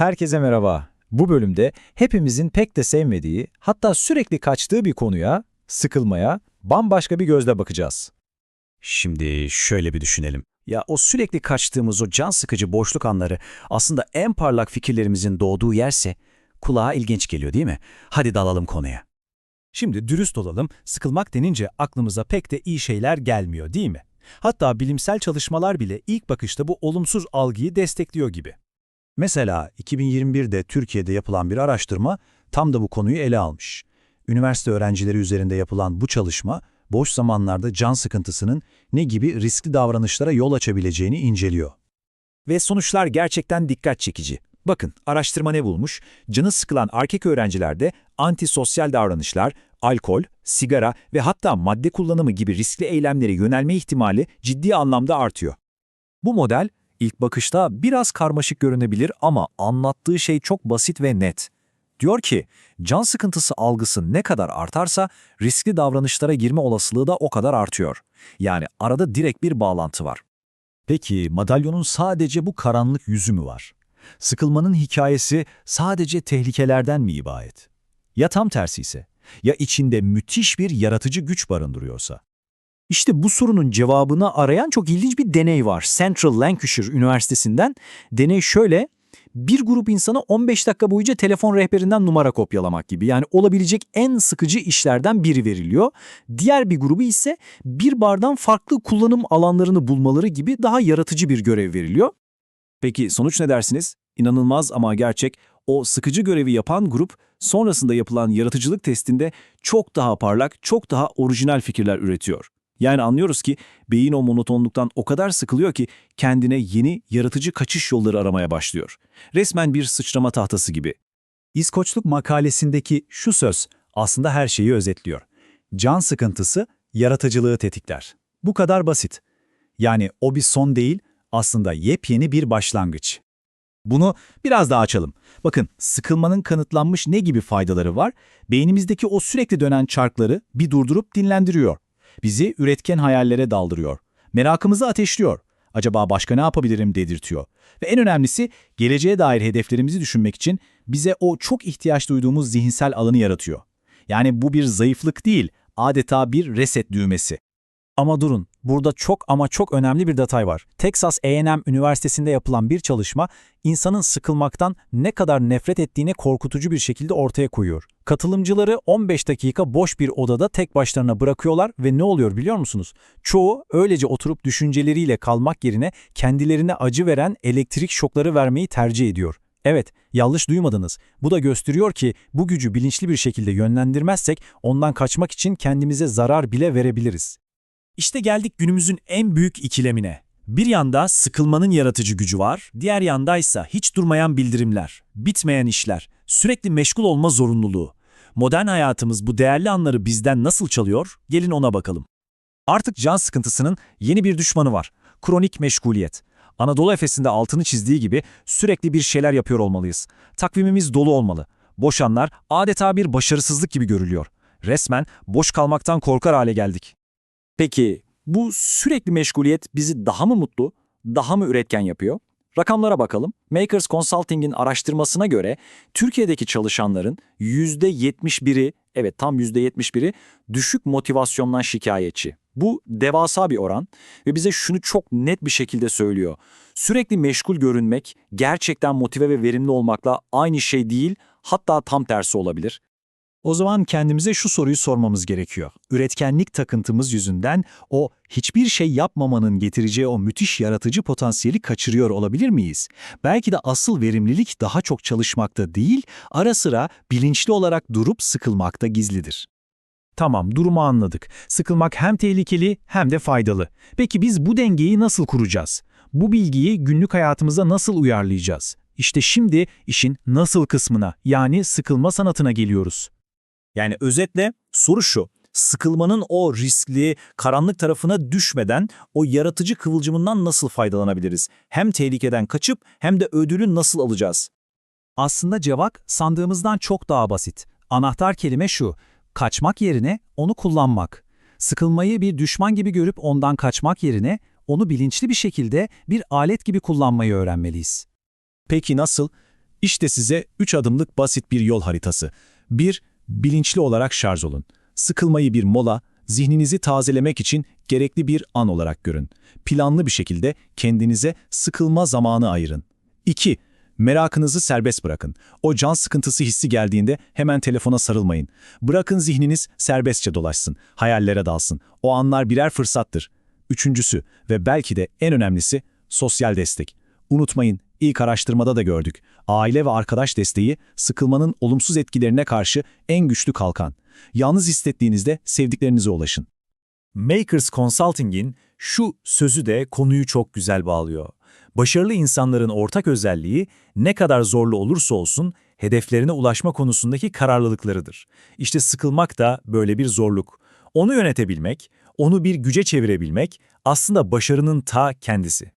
Herkese merhaba. Bu bölümde hepimizin pek de sevmediği, hatta sürekli kaçtığı bir konuya, sıkılmaya, bambaşka bir gözle bakacağız. Şimdi şöyle bir düşünelim. Ya o sürekli kaçtığımız o can sıkıcı boşluk anları aslında en parlak fikirlerimizin doğduğu yerse kulağa ilginç geliyor değil mi? Hadi dalalım konuya. Şimdi dürüst olalım, sıkılmak denince aklımıza pek de iyi şeyler gelmiyor değil mi? Hatta bilimsel çalışmalar bile ilk bakışta bu olumsuz algıyı destekliyor gibi. Mesela 2021'de Türkiye'de yapılan bir araştırma tam da bu konuyu ele almış. Üniversite öğrencileri üzerinde yapılan bu çalışma, boş zamanlarda can sıkıntısının ne gibi riskli davranışlara yol açabileceğini inceliyor. Ve sonuçlar gerçekten dikkat çekici. Bakın araştırma ne bulmuş? Canı sıkılan erkek öğrencilerde antisosyal davranışlar, alkol, sigara ve hatta madde kullanımı gibi riskli eylemlere yönelme ihtimali ciddi anlamda artıyor. Bu model ilk bakışta biraz karmaşık görünebilir ama anlattığı şey çok basit ve net. Diyor ki, can sıkıntısı algısı ne kadar artarsa riskli davranışlara girme olasılığı da o kadar artıyor. Yani arada direkt bir bağlantı var. Peki madalyonun sadece bu karanlık yüzü mü var? Sıkılmanın hikayesi sadece tehlikelerden mi ibaret? Ya tam tersi ise? Ya içinde müthiş bir yaratıcı güç barındırıyorsa? İşte bu sorunun cevabını arayan çok ilginç bir deney var. Central Lancashire Üniversitesi'nden. Deney şöyle, bir grup insana 15 dakika boyunca telefon rehberinden numara kopyalamak gibi. Yani olabilecek en sıkıcı işlerden biri veriliyor. Diğer bir grubu ise bir bardan farklı kullanım alanlarını bulmaları gibi daha yaratıcı bir görev veriliyor. Peki sonuç ne dersiniz? İnanılmaz ama gerçek, o sıkıcı görevi yapan grup sonrasında yapılan yaratıcılık testinde çok daha parlak, çok daha orijinal fikirler üretiyor. Yani anlıyoruz ki beyin o monotonluktan o kadar sıkılıyor ki kendine yeni, yaratıcı kaçış yolları aramaya başlıyor. Resmen bir sıçrama tahtası gibi. İskoçluk makalesindeki şu söz aslında her şeyi özetliyor. Can sıkıntısı yaratıcılığı tetikler. Bu kadar basit. Yani o bir son değil, aslında yepyeni bir başlangıç. Bunu biraz daha açalım. Bakın, sıkılmanın kanıtlanmış ne gibi faydaları var? Beynimizdeki o sürekli dönen çarkları bir durdurup dinlendiriyor. Bizi üretken hayallere daldırıyor. Merakımızı ateşliyor. Acaba başka ne yapabilirim dedirtiyor. Ve en önemlisi geleceğe dair hedeflerimizi düşünmek için bize o çok ihtiyaç duyduğumuz zihinsel alanı yaratıyor. Yani bu bir zayıflık değil, adeta bir reset düğmesi. Ama durun, burada çok ama çok önemli bir detay var. Texas A&M Üniversitesi'nde yapılan bir çalışma, insanın sıkılmaktan ne kadar nefret ettiğini korkutucu bir şekilde ortaya koyuyor. Katılımcıları 15 dakika boş bir odada tek başlarına bırakıyorlar ve ne oluyor biliyor musunuz? Çoğu öylece oturup düşünceleriyle kalmak yerine kendilerine acı veren elektrik şokları vermeyi tercih ediyor. Evet, yanlış duymadınız. Bu da gösteriyor ki bu gücü bilinçli bir şekilde yönlendirmezsek ondan kaçmak için kendimize zarar bile verebiliriz. İşte geldik günümüzün en büyük ikilemine. Bir yanda sıkılmanın yaratıcı gücü var, diğer yandaysa hiç durmayan bildirimler, bitmeyen işler, sürekli meşgul olma zorunluluğu. Modern hayatımız bu değerli anları bizden nasıl çalıyor? Gelin ona bakalım. Artık can sıkıntısının yeni bir düşmanı var. Kronik meşguliyet. Anadolu Efes'inde altını çizdiği gibi sürekli bir şeyler yapıyor olmalıyız. Takvimimiz dolu olmalı. Boş anlar adeta bir başarısızlık gibi görülüyor. Resmen boş kalmaktan korkar hale geldik. Peki bu sürekli meşguliyet bizi daha mı mutlu, daha mı üretken yapıyor? Rakamlara bakalım. Makers Consulting'in araştırmasına göre Türkiye'deki çalışanların %71'i, evet tam %71'i düşük motivasyondan şikayetçi. Bu devasa bir oran ve bize şunu çok net bir şekilde söylüyor. Sürekli meşgul görünmek gerçekten motive ve verimli olmakla aynı şey değil, hatta tam tersi olabilir. O zaman kendimize şu soruyu sormamız gerekiyor. Üretkenlik takıntımız yüzünden o hiçbir şey yapmamanın getireceği o müthiş yaratıcı potansiyeli kaçırıyor olabilir miyiz? Belki de asıl verimlilik daha çok çalışmakta değil, ara sıra bilinçli olarak durup sıkılmakta gizlidir. Tamam, durumu anladık. Sıkılmak hem tehlikeli hem de faydalı. Peki biz bu dengeyi nasıl kuracağız? Bu bilgiyi günlük hayatımıza nasıl uyarlayacağız? İşte şimdi işin nasıl kısmına yani sıkılma sanatına geliyoruz. Yani özetle soru şu, sıkılmanın o riskli, karanlık tarafına düşmeden o yaratıcı kıvılcımından nasıl faydalanabiliriz? Hem tehlikeden kaçıp hem de ödülü nasıl alacağız? Aslında cevap sandığımızdan çok daha basit. Anahtar kelime şu, kaçmak yerine onu kullanmak. Sıkılmayı bir düşman gibi görüp ondan kaçmak yerine onu bilinçli bir şekilde bir alet gibi kullanmayı öğrenmeliyiz. Peki nasıl? İşte size 3 adımlık basit bir yol haritası. 1. Bilinçli olarak şarj olun. Sıkılmayı bir mola, zihninizi tazelemek için gerekli bir an olarak görün. Planlı bir şekilde kendinize sıkılma zamanı ayırın. 2. Merakınızı serbest bırakın. O can sıkıntısı hissi geldiğinde hemen telefona sarılmayın. Bırakın zihniniz serbestçe dolaşsın, hayallere dalsın. O anlar birer fırsattır. Üçüncüsü ve belki de en önemlisi sosyal destek. Unutmayın, ilk araştırmada da gördük. Aile ve arkadaş desteği sıkılmanın olumsuz etkilerine karşı en güçlü kalkan. Yalnız hissettiğinizde sevdiklerinize ulaşın. Makers Consulting'in şu sözü de konuyu çok güzel bağlıyor. Başarılı insanların ortak özelliği ne kadar zorlu olursa olsun hedeflerine ulaşma konusundaki kararlılıklarıdır. İşte sıkılmak da böyle bir zorluk. Onu yönetebilmek, onu bir güce çevirebilmek aslında başarının ta kendisi.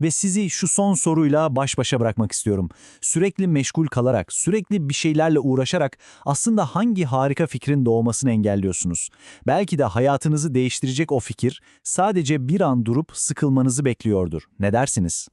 Ve sizi şu son soruyla baş başa bırakmak istiyorum. Sürekli meşgul kalarak, sürekli bir şeylerle uğraşarak aslında hangi harika fikrin doğmasını engelliyorsunuz? Belki de hayatınızı değiştirecek o fikir sadece bir an durup sıkılmanızı bekliyordur. Ne dersiniz?